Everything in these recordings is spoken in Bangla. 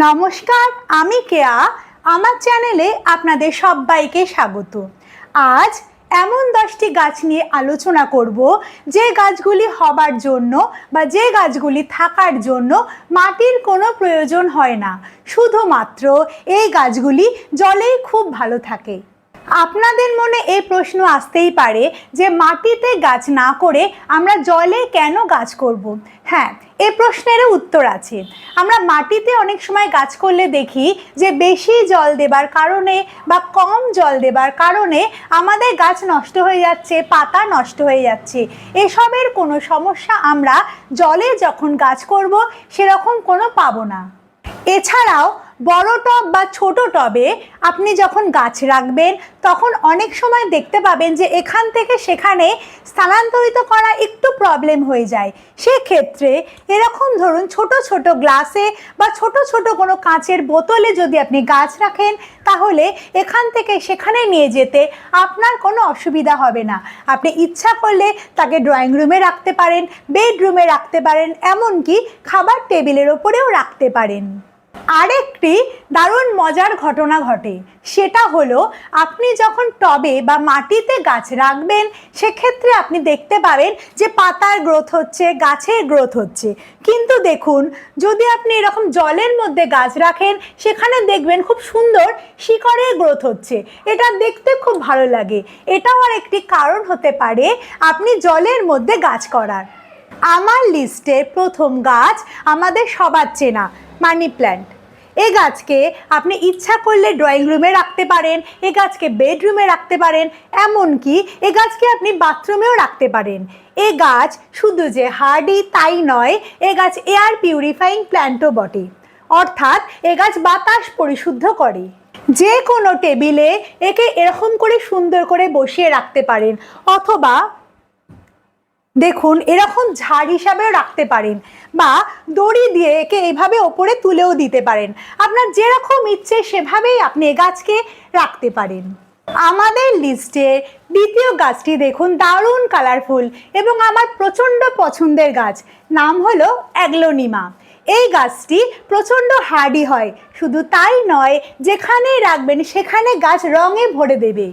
নমস্কার, আমি কেয়া। আমার চ্যানেলে আপনাদের সবাইকে স্বাগত। আজ এমন দশটি গাছ নিয়ে আলোচনা করব, যে গাছগুলি হবার জন্য বা যে গাছগুলি থাকার জন্য মাটির কোনো প্রয়োজন হয় না। শুধুমাত্র এই গাছগুলি জলেই খুব ভালো থাকে। আপনাদের মনে এই প্রশ্ন আসতেই পারে যে মাটিতে গাছ না করে আমরা জলে কেন গাছ করব। হ্যাঁ এ প্রশ্নেরও উত্তর আছে। আমরা মাটিতে অনেক সময় গাছ করলে দেখি যে বেশি জল দেবার কারণে বা কম জল দেবার কারণে আমাদের গাছ নষ্ট হয়ে যাচ্ছে, পাতা নষ্ট হয়ে যাচ্ছে। এসবের কোনো সমস্যা আমরা জলে যখন গাছ করব, সেরকম কোনো পাবো না। এছাড়াও বড় টব বা ছোট টবে আপনি যখন গাছ রাখবেন, তখন অনেক সময় দেখতে পাবেন যে এখান থেকে সেখানে স্থানান্তরিত করা একটু প্রবলেম হয়ে যায়। সেক্ষেত্রে এরকম ধরুন ছোট ছোট গ্লাসে বা ছোট ছোট কোনো কাঁচের বোতলে যদি আপনি গাছ রাখেন, তাহলে এখান থেকে সেখানে নিয়ে যেতে আপনার কোনো অসুবিধা হবে না। আপনি ইচ্ছা করলে তাকে ড্রয়িং রুমে রাখতে পারেন বেডরুমে রাখতে পারেন, এমনকি খাবার টেবিলের ওপরেও রাখতে পারেন। আরেকটি দারুণ মজার ঘটনা ঘটে। সেটা হলো, আপনি যখন টবে বা মাটিতে গাছ রাখবেন, সেক্ষেত্রে আপনি দেখতে পাবেন যে পাতার গ্রোথ হচ্ছে, গাছের গ্রোথ হচ্ছে। কিন্তু দেখুন, যদি আপনি এরকম জলের মধ্যে গাছ রাখেন, সেখানে দেখবেন খুব সুন্দর শিকড়ের গ্রোথ হচ্ছে। এটা দেখতে খুব ভালো লাগে। এটাও আর একটি কারণ হতে পারে, আপনি জলের মধ্যে গাছ করার। আমার লিস্টে প্রথম গাছ আমাদের সবার চেনা মানি প্ল্যান্ট। এ গাছকে আপনি ইচ্ছা করলে ড্রয়িং রুমে রাখতে পারেন, এ গাছকে বেডরুমে রাখতে পারেন, এমনকি এ গাছকে আপনি বাথরুমেও রাখতে পারেন। এ গাছ শুধু যে হার্ডি তাই নয়, এ গাছ এয়ার পিউরিফাইং প্ল্যান্টও বটে। অর্থাৎ এ গাছ বাতাস পরিশুদ্ধ করে। যে কোনো টেবিলে একে এরকম করে সুন্দর করে বসিয়ে রাখতে পারেন, অথবা দেখুন, এরকম ঝাড় হিসাবেও রাখতে পারেন বা দড়ি দিয়ে একে এইভাবে ওপরে তুলেও দিতে পারেন। আপনার যেরকম ইচ্ছে সেভাবেই আপনি এ গাছকে রাখতে পারেন। আমাদের লিস্টে দ্বিতীয় গাছটি দেখুন, দারুণ কালারফুল এবং আমার প্রচণ্ড পছন্দের গাছ। নাম হলো অ্যাগলোনিমা। এই গাছটি প্রচণ্ড হার্ডি হয়। শুধু তাই নয়, যেখানেই রাখবেন সেখানে গাছ রঙে ভরে দেবে।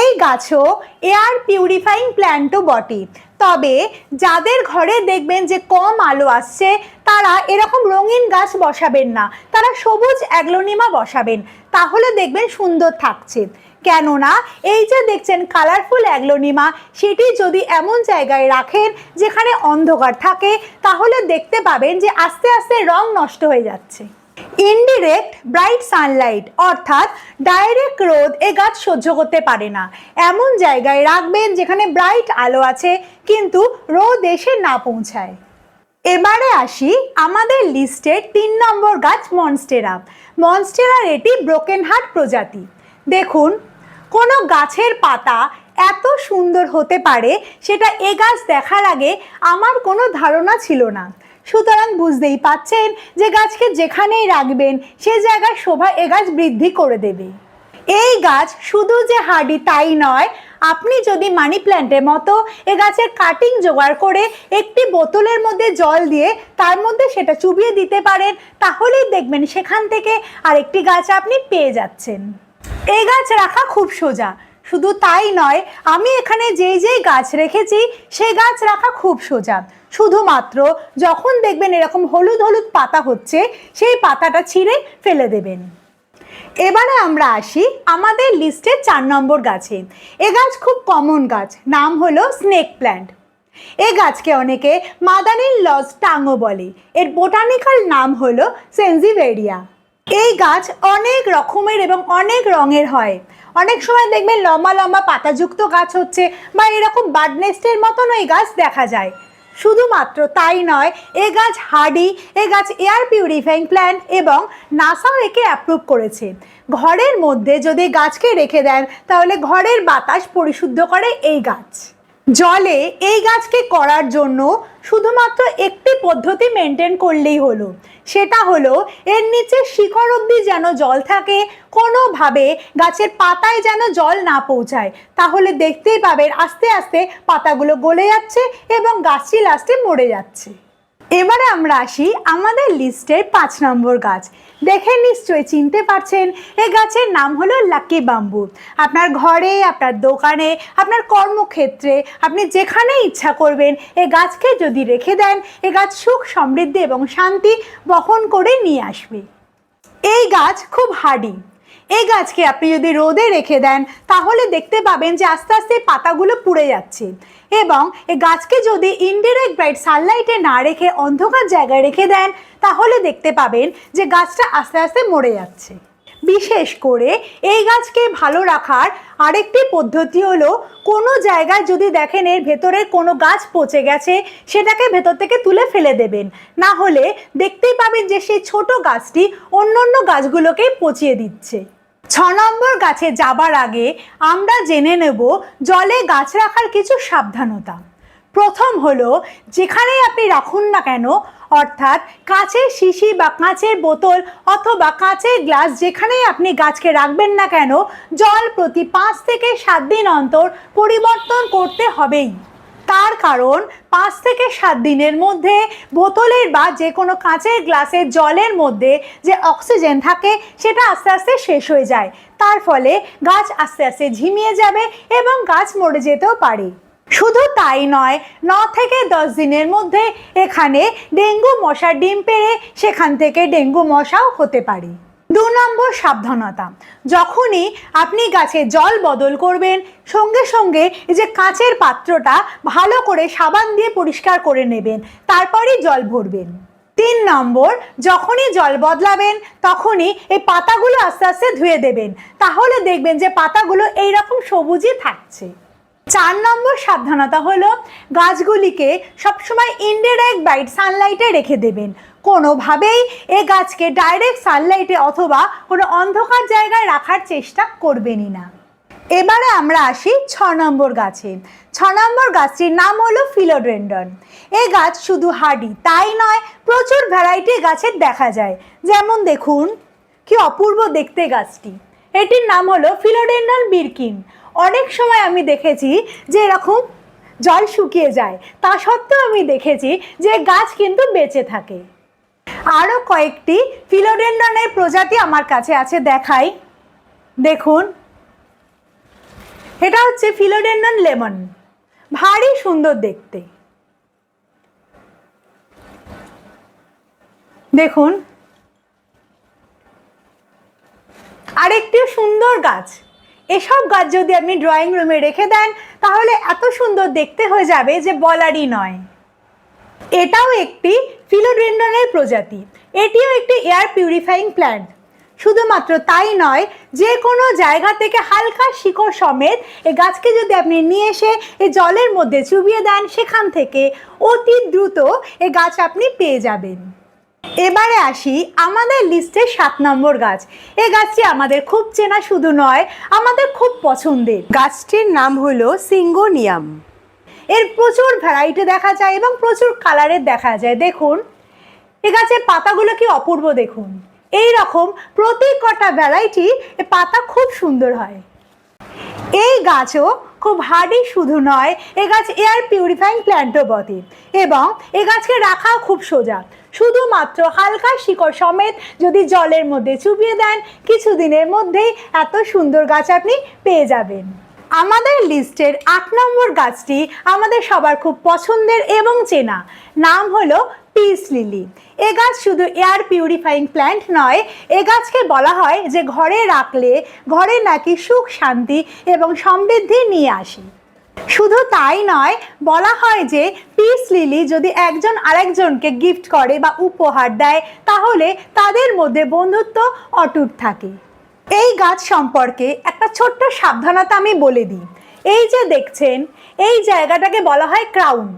এই গাছও এয়ার পিউরিফাইং প্ল্যান্টও বটে। তবে যাদের ঘরে দেখবেন যে কম আলো আসছে, তারা এরকম রঙিন গাছ বসাবেন না। তারা সবুজ অ্যাগ্লোনিমা বসাবেন। তাহলে দেখবেন সুন্দর থাকছে। কেননা, এই যে দেখছেন কালারফুল অ্যাগ্লোনিমা, সেটি যদি এমন জায়গায় রাখেন যেখানে অন্ধকার থাকে, তাহলে দেখতে পাবেন যে আস্তে আস্তে রং নষ্ট হয়ে যাচ্ছে। ইনডিরেক্ট ব্রাইট সানলাইট অর্থাৎ ডাইরেক্ট রোদ এ গাছ সহ্য করতে পারে না। এমন জায়গায় রাখবেন যেখানে ব্রাইট আলো আছে, কিন্তু রোদ এসে না পৌঁছায়। এবারে আসি আমাদের লিস্টের তিন নম্বর গাছ মনস্টেরা মনস্টেরার এটি ব্রোকেন হার্ট প্রজাতি। দেখুন, কোনো গাছের পাতা এত সুন্দর হতে পারে, সেটা এ গাছ দেখার আগে আমার কোনো ধারণা ছিল না। সুতরাং বুঝতেই পাচ্ছেন যে গাছকে যেখানেই রাখবেন, সে জায়গায় শোভা এ গাছ বৃদ্ধি করে দেবে। এই গাছ শুধু যে হার্ডি তাই নয়, আপনি যদি মানি প্ল্যান্টের মতো এ গাছের কাটিং জোগাড় করে একটি বোতলের মধ্যে জল দিয়ে তার মধ্যে সেটা চুবিয়ে দিতে পারেন, তাহলেই দেখবেন সেখান থেকে আরেকটি গাছ আপনি পেয়ে যাচ্ছেন। এই গাছ রাখা খুব সোজা। শুধু তাই নয়, আমি এখানে যেই যেই গাছ রেখেছি সেই গাছ রাখা খুব সোজা। শুধুমাত্র যখন দেখবেন এরকম হলুদ হলুদ পাতা হচ্ছে, সেই পাতাটা ছিঁড়ে ফেলে দেবেন। এবারে আমরা আসি আমাদের লিস্টে চার নম্বর গাছে। এ গাছ খুব কমন গাছ, নাম হলো স্নেক প্ল্যান্ট এ গাছকে অনেকে মাদানির লজ টাঙ্গো বলে। এর বোটানিক্যাল নাম হলো সেন্সিভেরিয়া এই গাছ অনেক রকমের এবং অনেক রঙের হয়। অনেক সময় দেখবেন লম্বা লম্বা পাতাযুক্ত গাছ হচ্ছে বা এরকম বার্ডনেস্টের মতন ওই গাছ দেখা যায়। শুধুমাত্র তাই নয়, এ গাছ হাডি এ গাছ এয়ার পিউরিফাইং প্ল্যান্ট এবং নাসাও একে অ্যাপ্রুভ করেছে। ঘরের মধ্যে যদি গাছকে রেখে দেন, তাহলে ঘরের বাতাস পরিশুদ্ধ করে এই গাছ। জলে এই গাছকে করার জন্য শুধুমাত্র একটি পদ্ধতি মেনটেন করলেই হলো। সেটা হলো, এর নিচে শিকড় অবধি যেন জল থাকে, কোনোভাবে গাছের পাতায় যেন জল না পৌঁছায়। তাহলে দেখতেই পাবেন আস্তে আস্তে পাতাগুলো গলে যাচ্ছে এবং গাছটি লাস্টে মরে যাচ্ছে। এবারে আমরা আসি আমাদের লিস্টের পাঁচ নম্বর গাছ। দেখে নিশ্চয়ই চিনতে পারছেন এই গাছের নাম হলো লাকি বাম্বু। আপনার ঘরে, আপনার দোকানে, আপনার কর্মক্ষেত্রে আপনি যেখানে ইচ্ছা করবেন, এ গাছকে যদি রেখে দেন, এ গাছ সুখ, সমৃদ্ধি এবং শান্তি বহন করে নিয়ে আসবে। এই গাছ খুব হার্ডি। এই গাছকে আপনি যদি রোদে রেখে দেন, তাহলে দেখতে পাবেন যে আস্তে আস্তে পাতাগুলো পুড়ে যাচ্ছে। এবং এ গাছকে যদি ইনডিরেক্ট ব্রাইট সানলাইটে না রেখে অন্ধকার জায়গায় রেখে দেন, তাহলে দেখতে পাবেন যে গাছটা আস্তে আস্তে মরে যাচ্ছে। বিশেষ করে এই গাছকে ভালো রাখার আরেকটি পদ্ধতি হলো, কোনো জায়গায় যদি দেখেন এর ভেতরে কোনো গাছ পচে গেছে, সেটাকে ভেতর থেকে তুলে ফেলে দেবেন। না হলে দেখতেই পাবেন যে সেই ছোট গাছটি অন্য অন্য গাছগুলোকে পচিয়ে দিচ্ছে। ছ নম্বর গাছে যাবার আগে আমরা জেনে নেব, জলে গাছ রাখার কিছু সাবধানতা। প্রথম হলো যেখানেই আপনি রাখুন না কেন, অর্থাৎ কাঁচের শিশি বা কাঁচের বোতল অথবা কাঁচের গ্লাস যেখানেই আপনি গাছকে রাখবেন না কেন, জল প্রতি পাঁচ থেকে সাত দিন অন্তর পরিবর্তন করতে হবেই। তার কারণ, পাঁচ থেকে সাত দিনের মধ্যে বোতলের বা যে কোনো কাঁচের গ্লাসের জলের মধ্যে যে অক্সিজেন থাকে, সেটা আস্তে আস্তে শেষ হয়ে যায়। তার ফলে গাছ আস্তে আস্তে ঝিমিয়ে যাবে এবং গাছ মরে যেতেও পারে। শুধু তাই নয়, ন থেকে দশ দিনের মধ্যে এখানে ডেঙ্গু মশার ডিম পেড়ে সেখান থেকে ডেঙ্গু মশাও হতে পারে। দু নম্বর সাবধানতা, যখনই আপনি গাছে জল বদল করবেন, সঙ্গে সঙ্গে যে কাঁচের পাত্রটা ভালো করে সাবান দিয়ে পরিষ্কার করে নেবেন, তারপরই জল ভরবেন। তিন নম্বর, যখনই জল বদলাবেন, তখনই এই পাতাগুলো আস্তে আস্তে ধুয়ে দেবেন, তাহলে দেখবেন যে পাতাগুলো এইরকম সবুজই থাকছে। চার নম্বর সাবধানতা হলো গাছগুলিকে সবসময় ইনডিরেক্ট বাইট সানলাইটে রেখে দেবেন। কোনোভাবেই এ গাছকে ডাইরেক্ট সানলাইটে অথবা কোনো অন্ধকার জায়গায় রাখার চেষ্টা করবেনই না। এবারে আমরা আসি ছ নম্বর গাছে। ছ নম্বর গাছটির নাম হলো ফিলোড্রেন্ডন এ গাছ শুধু হার্ডি তাই নয়, প্রচুর ভ্যারাইটি গাছের দেখা যায়। যেমন দেখুন, কি অপূর্ব দেখতে গাছটি। এটির নাম হলো ফিলোডেন্ডন বিরকিন। অনেক সময় আমি দেখেছি যে এরকম জল শুকিয়ে যায়। তা সত্ত্বেও আমি দেখেছি যে গাছ কিন্তু বেঁচে থাকে। আরও কয়েকটি ফিলোডেন্ডনের প্রজাতি আমার কাছে আছে, দেখাই। দেখুন। এটা হচ্ছে ফিলোডেন্ডন লেমন। ভারী সুন্দর দেখতে। দেখুন। আরেকটি সুন্দর গাছ। এসব গাছ যদি আপনি ড্রয়িং রুমে রেখে দেন, তাহলে এত সুন্দর দেখতে হয়ে যাবে যে বলারই নয়। এটাও একটি ফিলোডেন্ডনের প্রজাতি। এটিও একটি এয়ার পিউরিফাইং প্ল্যান্ট শুধুমাত্র তাই নয়, যে কোনো জায়গা থেকে হালকা শিকড় সমেত এই গাছকে যদি আপনি নিয়ে এসে এই জলের মধ্যে চুবিয়ে দেন, সেখান থেকে অতি দ্রুত এ গাছ আপনি পেয়ে যাবেন। এবারে আসি আমাদের লিস্টে সাত নম্বর গাছ। এই গাছটি আমাদের খুব চেনা শুধু নয়, আমাদের খুব পছন্দের। গাছটির নাম হলো সিঙ্গোনিয়াম। এর প্রচুর ভ্যারাইটি দেখা যায় এবং প্রচুর কালারের দেখা যায়। দেখুন, এ গাছের পাতাগুলো কি অপূর্ব দেখুন। এই রকম প্রতি কটা ভ্যারাইটি পাতা খুব সুন্দর হয়। এই গাছও খুব হার্ডি শুধু নয়, এ গাছ এয়ার পিউরিফাইং প্ল্যান্টও বটে এবং এ গাছকে রাখাও খুব সোজা। শুধুমাত্র হালকা শিকড় সমেত যদি জলের মধ্যে চুবিয়ে দেন, কিছুদিনের মধ্যেই এত সুন্দর গাছ আপনি পেয়ে যাবেন। আমাদের লিস্টের আট নম্বর গাছটি আমাদের সবার খুব পছন্দের এবং চেনা। নাম হলো পিস, লিলি। এ গাছ শুধু এয়ার পিউরিফাইং প্ল্যান্ট নয়, এ গাছকে বলা হয় যে ঘরে রাখলে ঘরে নাকি সুখ, শান্তি এবং সমৃদ্ধি নিয়ে আসে। শুধু তাই নয়, বলা হয় যে পিস, লিলি যদি একজন আরেকজনকে গিফট করে বা উপহার দেয়, তাহলে তাদের মধ্যে বন্ধুত্ব অটুট থাকে। এই গাছ সম্পর্কে একটা ছোট্ট সাবধানতা আমি বলে দিই। এই যে দেখছেন, এই জায়গাটাকে বলা হয় ক্রাউন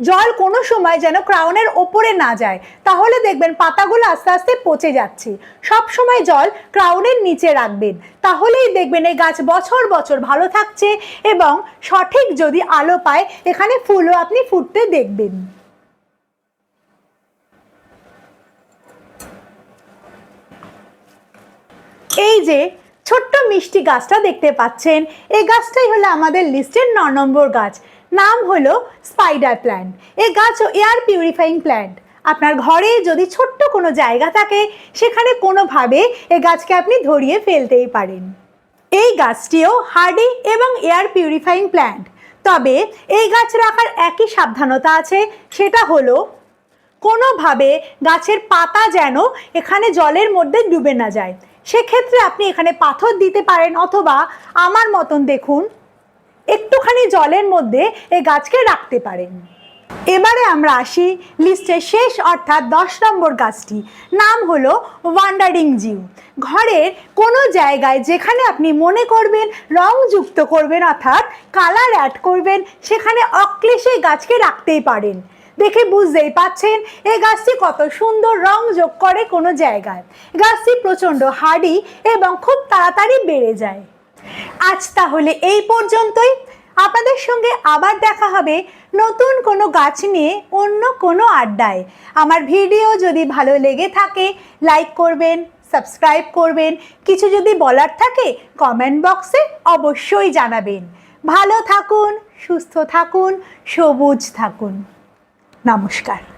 জল কোনো সময় যেন ক্রাউনের ওপরে না যায়। তাহলে দেখবেন পাতাগুলো আস্তে আস্তে পচে যাচ্ছে। সব সময় জল ক্রাউনের নিচে রাখবেন। তাহলেই দেখবেন এই গাছ বছর বছর ভালো থাকছে এবং সঠিক যদি আলো পায়, এখানে ফুলও আপনি ফুটতে দেখবেন। এই যে ছোট্ট মিষ্টি গাছটা দেখতে পাচ্ছেন, এই গাছটাই হলো আমাদের লিস্টের ন নম্বর গাছ। নাম হলো স্পাইডার প্ল্যান্ট। এই গাছও এয়ার পিউরিফাইং প্ল্যান্ট। আপনার ঘরে যদি ছোট্ট কোনো জায়গা থাকে, সেখানে কোনোভাবে এ গাছকে আপনি ধরিয়ে ফেলতেই পারেন। এই গাছটিও হার্ডি এবং এয়ার পিউরিফাইং প্ল্যান্ট। তবে এই গাছ রাখার একই সাবধানতা আছে, সেটা হলো কোনোভাবে গাছের পাতা যেন এখানে জলের মধ্যে ডুবে না যায়। সেক্ষেত্রে আপনি এখানে পাথর দিতে পারেন অথবা আমার মতন দেখুন একটুখানি জলের মধ্যে এই গাছকে রাখতে পারেন। এবারে আমরা আসি লিস্টের শেষ অর্থাৎ দশ নম্বর গাছটি। নাম হলো ওয়ান্ডারিং জিউ। ঘরের কোনো জায়গায় যেখানে আপনি মনে করবেন রং যুক্ত করবেন অর্থাৎ কালার অ্যাড করবেন, সেখানে অক্লেশে গাছকে রাখতেই পারেন। দেখে বুঝতেই পাচ্ছেন এই গাছটি কত সুন্দর রং যোগ করে কোনো জায়গায়। গাছটি প্রচণ্ড হাড়ি এবং খুব তাড়াতাড়ি বেড়ে যায়। আজ তাহলে এই পর্যন্তই। আপনাদের সঙ্গে আবার দেখা হবে নতুন কোনো গাছ নিয়ে অন্য কোনো আড্ডায়। আমার ভিডিও যদি ভালো লেগে থাকে, লাইক করবেন, সাবস্ক্রাইব করবেন, কিছু যদি বলার থাকে কমেন্ট বক্সে অবশ্যই জানাবেন। ভালো থাকুন, সুস্থ থাকুন, সবুজ থাকুন। নমস্কার।